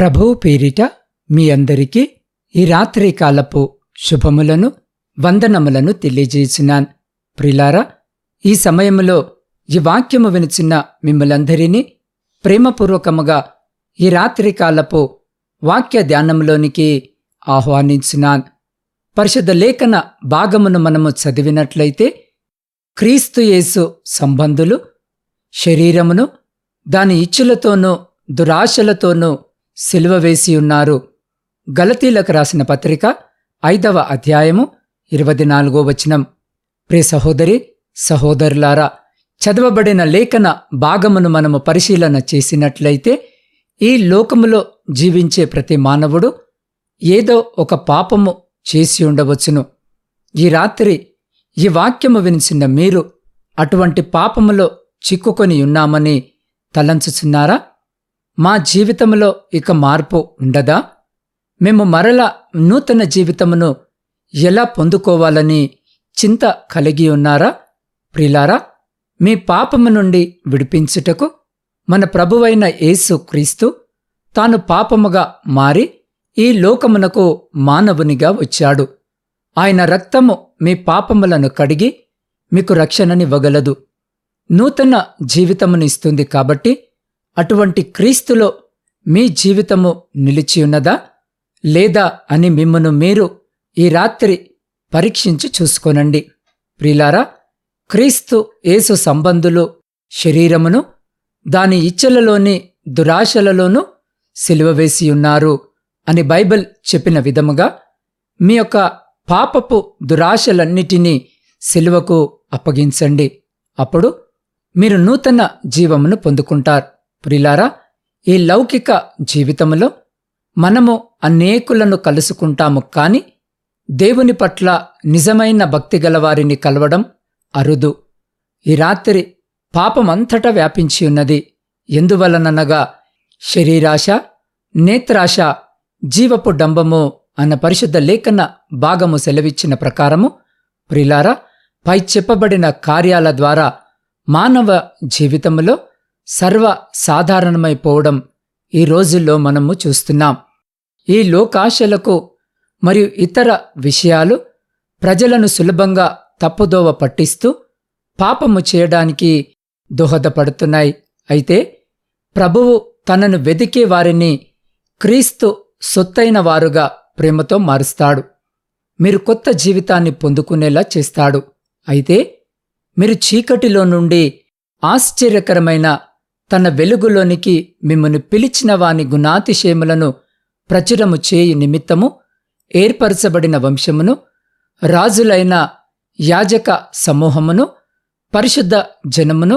ప్రభువు పేరిట మీ అందరికీ ఈ రాత్రి కాలపు శుభములను వందనములను తెలియజేసినాన్. ప్రిలారా ఈ సమయంలో ఈ వాక్యము వినిచిన మిమ్మలందరినీ ప్రేమపూర్వకముగా ఈ రాత్రి కాలపు వాక్య ధ్యానంలోనికి ఆహ్వానించినాన్. పరిశుద్ధ లేఖన భాగమును మనము చదివినట్లయితే క్రీస్తుయేసు సంబంధులు శరీరమును దాని ఇచ్చులతోనూ దురాశలతోనూ సిలువ వేసి ఉన్నారు. గలతీలకు రాసిన పత్రిక ఐదవ అధ్యాయము ఇరవై నాలుగో వచనం. ప్రే సహోదరి సహోదరులారా చదవబడిన లేఖన భాగమును మనము పరిశీలన చేసినట్లయితే ఈ లోకములో జీవించే ప్రతి మానవుడు ఏదో ఒక పాపము చేసి ఉండవచ్చును. ఈ రాత్రి ఈ వాక్యము వినిచిన మీరు అటువంటి పాపములో చిక్కుకొని ఉన్నామని తలంచుచున్నారా? మా జీవితంలో ఇక మార్పు ఉండదా? మేము మరల నూతన జీవితమును ఎలా పొందుకోవాలని చింత కలిగి ఉన్నారా? ప్రిలారా మీ పాపము నుండి విడిపించుటకు మన ప్రభువైన యేసు క్రీస్తు తాను పాపముగా మారి ఈ లోకమునకు మానవునిగా వచ్చాడు. ఆయన రక్తము మీ పాపములను కడిగి మీకు రక్షణనివ్వగలదు. నూతన జీవితమునిస్తుంది కాబట్టి అటువంటి క్రీస్తులో మీ జీవితము నిలిచియున్నదా లేదా అని మిమ్మను మీరు ఈ రాత్రి పరీక్షించి చూసుకోనండి. ప్రిలారా క్రీస్తు యేసు సంబంధులు శరీరమును దాని ఇచ్చలలోని దురాశలలోనూ సిలువ వేసి ఉన్నారు అని బైబిల్ చెప్పిన విధముగా మీ యొక్క పాపపు దురాశలన్నిటినీ సిలువకు అప్పగించండి. అప్పుడు మీరు నూతన జీవమును పొందుకుంటారు. ప్రిలారా ఈ లౌకిక జీవితములో మనము అనేకులను కలుసుకుంటాము కాని దేవుని పట్ల నిజమైన భక్తి గలవారిని కలవడం అరుదు. ఈ రాత్రి పాపమంతటా వ్యాపించి ఉన్నది. ఎందువలననగా శరీరాశ నేత్రాశ జీవపు డంబము అన్న పరిశుద్ధ లేఖన భాగము సెలవిచ్చిన ప్రకారము ప్రిలారా పై చెప్పబడిన కార్యాల ద్వారా మానవ జీవితంలో సర్వ సాధారణమైపోవడం ఈ రోజుల్లో మనము చూస్తున్నాం. ఈ లోకాశలకు మరియు ఇతర విషయాలు ప్రజలను సులభంగా తప్పుదోవ పట్టిస్తూ పాపము చేయడానికి దోహదపడుతున్నాయి. అయితే ప్రభువు తనను వెదికే వారిని క్రీస్తు సొత్తైన వారుగా ప్రేమతో మారుస్తాడు. మీరు కొత్త జీవితాన్ని పొందుకునేలా చేస్తాడు. అయితే మీరు చీకటిలో నుండి ఆశ్చర్యకరమైన తన వెలుగులోనికి మిమ్మల్ని పిలిచిన వాని గుణాతిశయములను ప్రచురము చేయి నిమిత్తము ఏర్పరచబడిన వంశమును రాజులైన యాజక సమూహమును పరిశుద్ధ జనమును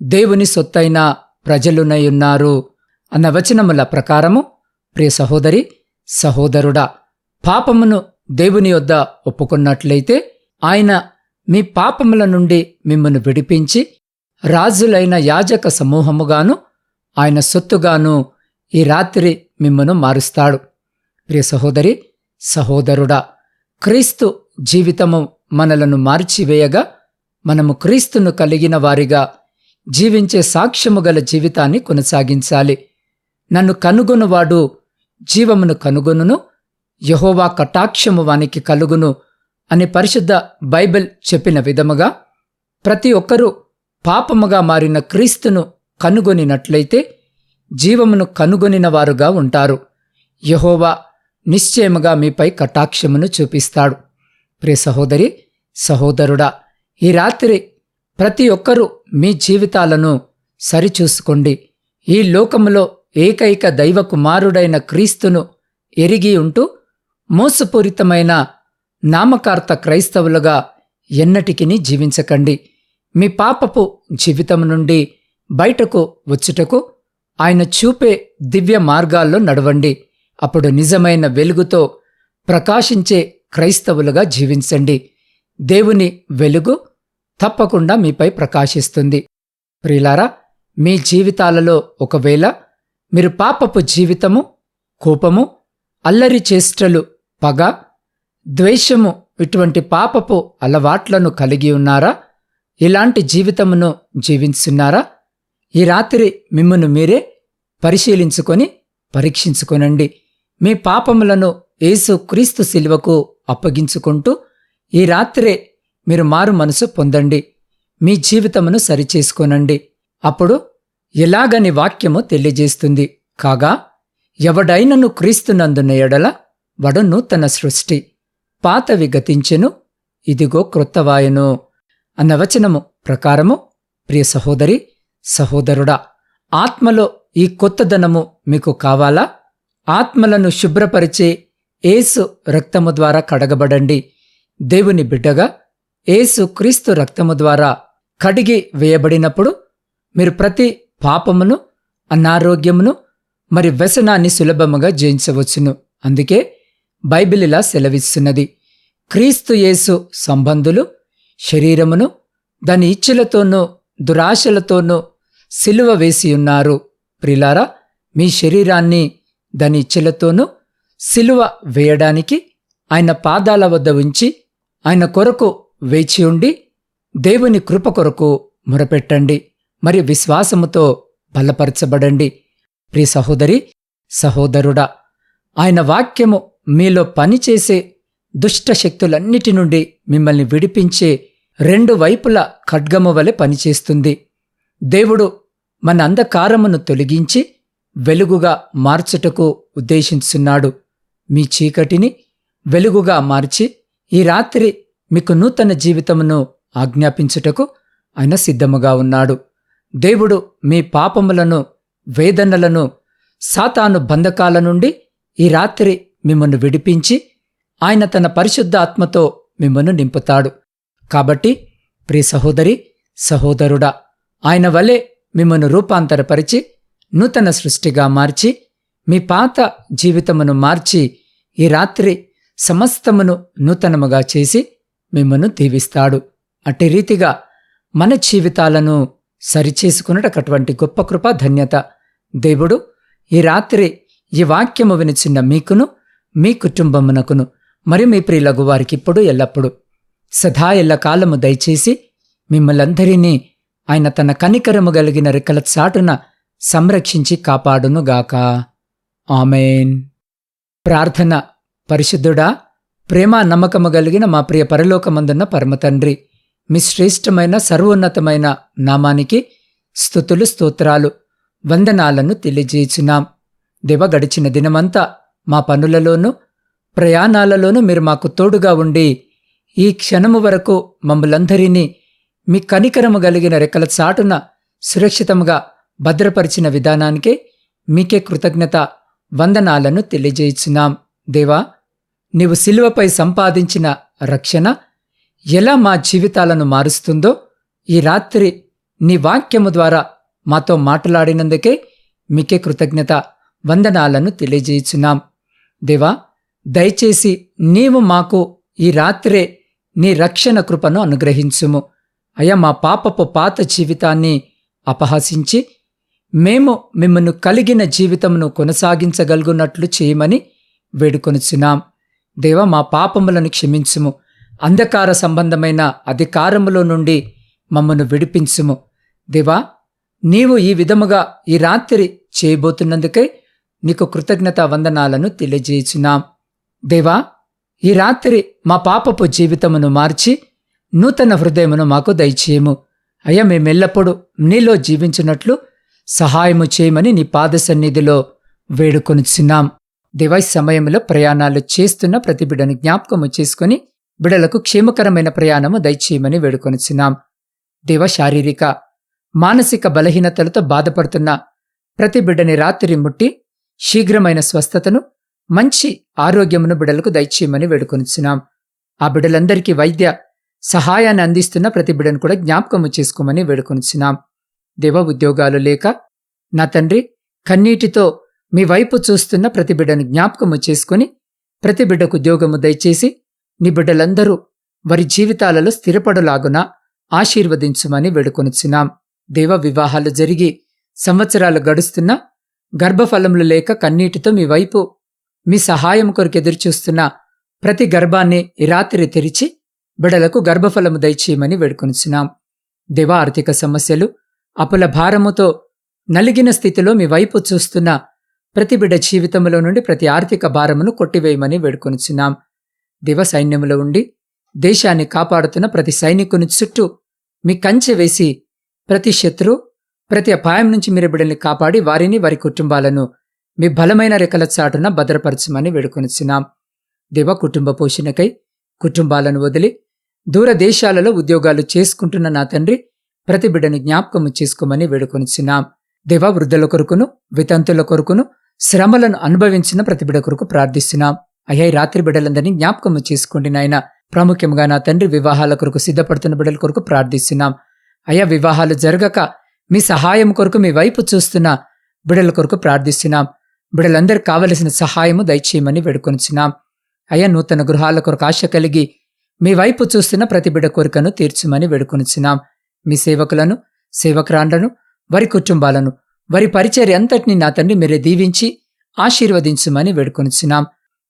దేవుని సొత్తైన ప్రజలునయున్నారు అన్న వచనముల ప్రకారము ప్రియ సహోదరి సహోదరుడా పాపమును దేవుని వద్ద ఒప్పుకున్నట్లయితే ఆయన మీ పాపముల నుండి మిమ్మను విడిపించి రాజులైన యాజక సమూహముగాను ఆయన సొత్తుగాను ఈ రాత్రి మిమ్మను మారుస్తాడు. ప్రియ సహోదరి సహోదరుడా క్రీస్తు జీవితము మనలను మార్చివేయగా మనము క్రీస్తును కలిగిన వారిగా జీవించే సాక్ష్యము గల జీవితాన్ని కొనసాగించాలి. నన్ను కనుగొనువాడు జీవమును కనుగొనును యహోవా కటాక్షము వానికి కలుగును అని పరిశుద్ధ బైబిల్ చెప్పిన విధముగా ప్రతి ఒక్కరూ పాపముగా మారిన క్రీస్తును కనుగొనినట్లయితే జీవమును కనుగొనిన వారుగా ఉంటారు. యహోవా నిశ్చయముగా మీపై కటాక్షమును చూపిస్తాడు. ప్రియ సహోదరి సహోదరుడా ఈ రాత్రి ప్రతి ఒక్కరూ మీ జీవితాలను సరిచూసుకోండి. ఈ లోకములో ఏకైక దైవ కుమారుడైన క్రీస్తును ఎరిగి ఉంటూ మోసపూరితమైన నామకార్త క్రైస్తవులుగా ఎన్నటికిని జీవించకండి. మీ పాపపు జీవితం నుండి బయటకు వచ్చుటకు ఆయన చూపే దివ్య మార్గాల్లో నడవండి. అప్పుడు నిజమైన వెలుగుతో ప్రకాశించే క్రైస్తవులుగా జీవించండి. దేవుని వెలుగు తప్పకుండా మీపై ప్రకాశిస్తుంది. ప్రియులారా మీ జీవితాలలో ఒకవేళ మీరు పాపపు జీవితము కోపము అల్లరి చేష్టలు పగ ద్వేషము ఇటువంటి పాపపు అలవాట్లను కలిగి ఉన్నారా? ఇలాంటి జీవితమును జీవించున్నారా? ఈ రాత్రి మిమ్మను మీరే పరిశీలించుకొని పరీక్షించుకొనండి. మీ పాపములను యేసు క్రీస్తు శిలువకు అప్పగించుకుంటూ ఈ రాత్రే మీరు మారు మనసు పొందండి. మీ జీవితమును సరిచేసుకోనండి. అప్పుడు ఎలాగని వాక్యము తెలియజేస్తుంది. కాగా ఎవడైనను క్రీస్తునందున ఎడల వడు నూతన సృష్టి. పాతవి గతించెను ఇదిగో క్రొత్తవాయను. అన్న వచనము ప్రకారము ప్రియ సహోదరి సహోదరుడా ఆత్మలో ఈ కొత్తదనము మీకు కావాలా? ఆత్మలను శుభ్రపరిచే ఏసు రక్తము ద్వారా కడగబడండి. దేవుని బిడ్డగా ఏసు క్రీస్తు రక్తము ద్వారా కడిగి వేయబడినప్పుడు మీరు ప్రతి పాపమును అనారోగ్యమును మరి వ్యసనాన్ని సులభముగా జయించవచ్చును. అందుకే బైబిల్ ఇలా సెలవిస్తున్నది. క్రీస్తు యేసు సంబంధులు శరీరమును దాని ఇచ్చులతోనూ దురాశలతోనూ సిలువ వేసి ఉన్నారు. ప్రిలారా మీ శరీరాన్ని దాని ఇచ్చులతోనూ సిలువ వేయడానికి ఆయన పాదాల వద్ద ఉంచి ఆయన కొరకు వేచి ఉండి దేవుని కృప కొరకు మొరపెట్టండి. మరి విశ్వాసముతో బలపరచబడండి. ప్రియ సహోదరి సహోదరుడా ఆయన వాక్యము మీలో పనిచేసే దుష్ట శక్తులన్నిటి నుండి మిమ్మల్ని విడిపించే రెండు వైపుల ఖడ్గము వలె పనిచేస్తుంది. దేవుడు మన అంధకారమును తొలగించి వెలుగుగా మార్చుటకు ఉద్దేశించున్నాడు మీ చీకటిని వెలుగుగా మార్చి ఈ రాత్రి మీకు నూతన జీవితమును ఆజ్ఞాపించుటకు ఆయన సిద్ధముగా ఉన్నాడు. దేవుడు మీ పాపములను వేదనలను సాతాను బంధకాల నుండి ఈ రాత్రి మిమ్మల్ని విడిపించి ఆయన తన పరిశుద్ధ ఆత్మతో మిమ్మల్ని నింపుతాడు. కాబట్టి ప్రియ సహోదరి సహోదరుడా ఆయన వలె మిమ్మను రూపాంతరపరిచి నూతన సృష్టిగా మార్చి మీ పాత జీవితమును మార్చి ఈ రాత్రి సమస్తమును నూతనముగా చేసి మిమ్మను దీవిస్తాడు. అట్టి రీతిగా మన జీవితాలను సరిచేసుకున్నటటువంటి గొప్ప కృప ధన్యత దేవుడు ఈ రాత్రి ఈ వాక్యము వినిచిన్న మీకును మీ కుటుంబమునకును మరి మీ ప్రియులగు వారికి ఇప్పుడు ఎల్లప్పుడూ సదా ఎల్లకాలము దయచేసి మిమ్మలందరినీ ఆయన తన కనికరము కలిగిన రెక్కల చాటున సంరక్షించి కాపాడునుగాక. ఆమెన్. ప్రార్థన. పరిశుద్ధుడా ప్రేమ నమ్మకము కలిగిన మా ప్రియ పరలోకమందున్న పరమతండ్రి మీ శ్రేష్టమైన సర్వోన్నతమైన నామానికి స్థుతులు స్తోత్రాలు వందనాలను తెలియజేచున్నాం దివ గడిచిన దినమంతా మా పనులలోనూ ప్రయాణాలలోనూ మీరు మాకు తోడుగా ఉండి ఈ క్షణము వరకు మమ్మలందరినీ మీ కనికరము కలిగిన రెక్కల చాటున సురక్షితముగా భద్రపరిచిన విధానానికే మీకే కృతజ్ఞత వందనాలను తెలియజేయుచున్నాం. దేవా నీవు శిలువపై సంపాదించిన రక్షణ ఎలా మా జీవితాలను మారుస్తుందో ఈ రాత్రి నీ వాక్యము ద్వారా మాతో మాట్లాడినందుకే మీకే కృతజ్ఞత వందనాలను తెలియజేయుచున్నాం. దేవా దయచేసి నీవు మాకు ఈ రాత్రే నీ రక్షణ కృపను అనుగ్రహించుము. అయ్యా మా పాపపు పాత జీవితాన్ని అపహసించి మేము మిమ్మల్ని కలిగిన జీవితమును కొనసాగించగలుగున్నట్లు చేయమని వేడుకొనుచున్నాం. దేవా మా పాపములను క్షమించుము. అంధకార సంబంధమైన అధికారములో నుండి మమ్మను విడిపించుము. దేవా నీవు ఈ విధముగా ఈ రాత్రి చేయబోతున్నందుకై నీకు కృతజ్ఞత వందనాలను తెలియజేయుచున్నాం. దేవా ఈ రాత్రి మా పాపపు జీవితమును మార్చి నూతన హృదయమును మాకు దయచేయము. అయ్యా మేమెల్లప్పుడూ నీలో జీవించినట్లు సహాయము చేయమని నీ పాద సన్నిధిలో వేడుకొనిచున్నాం. దివై సమయంలో ప్రయాణాలు చేస్తున్న ప్రతి బిడ్డను జ్ఞాపకము చేసుకుని బిడలకు క్షేమకరమైన ప్రయాణము దయచేయమని వేడుకొనిచున్నాం. దేవ శారీరక మానసిక బలహీనతలతో బాధపడుతున్న ప్రతి బిడ్డని రాత్రి ముట్టి శీఘ్రమైన స్వస్థతను మంచి ఆరోగ్యమును బిడలకు దయచేయమని వేడుకొనిచున్నాం. ఆ బిడ్డలందరికీ వైద్య సహాయాన్ని అందిస్తున్న ప్రతి బిడను కూడా జ్ఞాపకము చేసుకోమని వేడుకొనిచున్నాం. దేవ ఉద్యోగాలు లేక నా తండ్రి కన్నీటితో మీ వైపు చూస్తున్న ప్రతి బిడ్డను జ్ఞాపకము చేసుకుని ప్రతి బిడ్డకు ఉద్యోగము దయచేసి నీ బిడ్డలందరూ వారి జీవితాలలో స్థిరపడులాగున ఆశీర్వదించుమని వేడుకొనిచున్నాం. దేవ వివాహాలు జరిగి సంవత్సరాలు గడుస్తున్నా గర్భఫలములు లేక కన్నీటితో మీ వైపు మీ సహాయం కొరకు ఎదురుచూస్తున్న ప్రతి గర్భాన్ని రాత్రి తెరిచి బిడలకు గర్భఫలము దయచేయమని వేడుకొనిచున్నాం. దేవ ఆర్థిక సమస్యలు అపుల భారముతో నలిగిన స్థితిలో మీ వైపు చూస్తున్న ప్రతి బిడ్డ జీవితంలో నుండి ప్రతి ఆర్థిక భారమును కొట్టివేయమని వేడుకొనిచున్నాం. దివ సైన్యములో ఉండి దేశాన్ని కాపాడుతున్న ప్రతి సైనికుని చుట్టూ మీ కంచె వేసి ప్రతి శత్రు ప్రతి అపాయం నుంచి మీరు బిడ్డల్ని కాపాడి వారిని వారి కుటుంబాలను మీ బలమైన రెక్కల చాటున భద్రపరచమని వేడుకొనిచ్చినాం దివ కుటుంబ పోషణకై కుటుంబాలను వదిలి దూరదేశాలలో ఉద్యోగాలు చేసుకుంటున్న నా తండ్రి ప్రతి బిడ్డను జ్ఞాపకము చేసుకోమని వేడుకొనిచ్చినాం దేవ వృద్ధుల కొరకును వితంతుల కొరకును శ్రమలను అనుభవించిన ప్రతి బిడ్డ కొరకు ప్రార్థిస్తున్నాం. అయ్యా రాత్రి బిడ్డలందరినీ జ్ఞాపకము చేసుకోండి నాయన. ప్రాముఖ్యంగా నా తండ్రి వివాహాల కొరకు సిద్ధపడుతున్న బిడ్డల కొరకు ప్రార్థిస్తున్నాం. అయ్యా వివాహాలు జరగక మీ సహాయం కొరకు మీ వైపు చూస్తున్న బిడ్డల కొరకు ప్రార్థిస్తున్నాం. బిడలందరూ కావలసిన సహాయము దయచేయమని వేడుకొనిచున్నాం. అయ్యా నూతన గృహాల కొరకు ఆశ కలిగి మీ వైపు చూస్తున్న ప్రతి బిడ కోరికను తీర్చుమని వేడుకొనిచున్నాం. మీ సేవకులను సేవకురాండ్లను వారి కుటుంబాలను వారి పరిచర్య అంతటిని నా తండ్రి మీరే దీవించి ఆశీర్వదించుమని వేడుకొనిచున్నాం.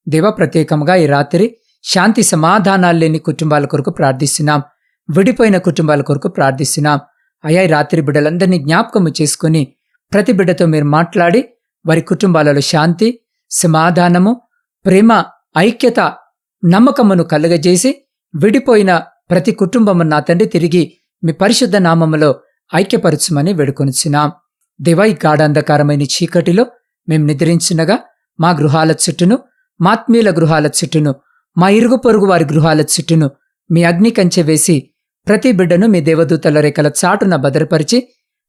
దేవ ప్రత్యేకంగా ఈ రాత్రి శాంతి సమాధానాలు లేని కుటుంబాల కొరకు ప్రార్థిస్తున్నాం. విడిపోయిన కుటుంబాల కొరకు ప్రార్థిస్తున్నాం. అయ్యా రాత్రి బిడ్డలందరినీ జ్ఞాపకము చేసుకుని ప్రతి బిడ్డతో మీరు మాట్లాడి వారి కుటుంబాలలో శాంతి సమాధానము ప్రేమ ఐక్యత నమ్మకమును కలుగజేసి విడిపోయిన ప్రతి కుటుంబము నా తండ్రి తిరిగి మీ పరిశుద్ధ నామములో ఐక్యపరచుమని వేడుకొనిచున్నాం. దేవా ఈ గాఢాంధకారమైన చీకటిలో మేం నిద్రించినగా మా గృహాల చుట్టూను మాత్మీయుల గృహాల చుట్టూను మా ఇరుగు పొరుగు వారి గృహాల చుట్టూను మీ అగ్ని కంచె వేసి ప్రతి బిడ్డను మీ దేవదూతల రేఖల చాటున భద్రపరిచి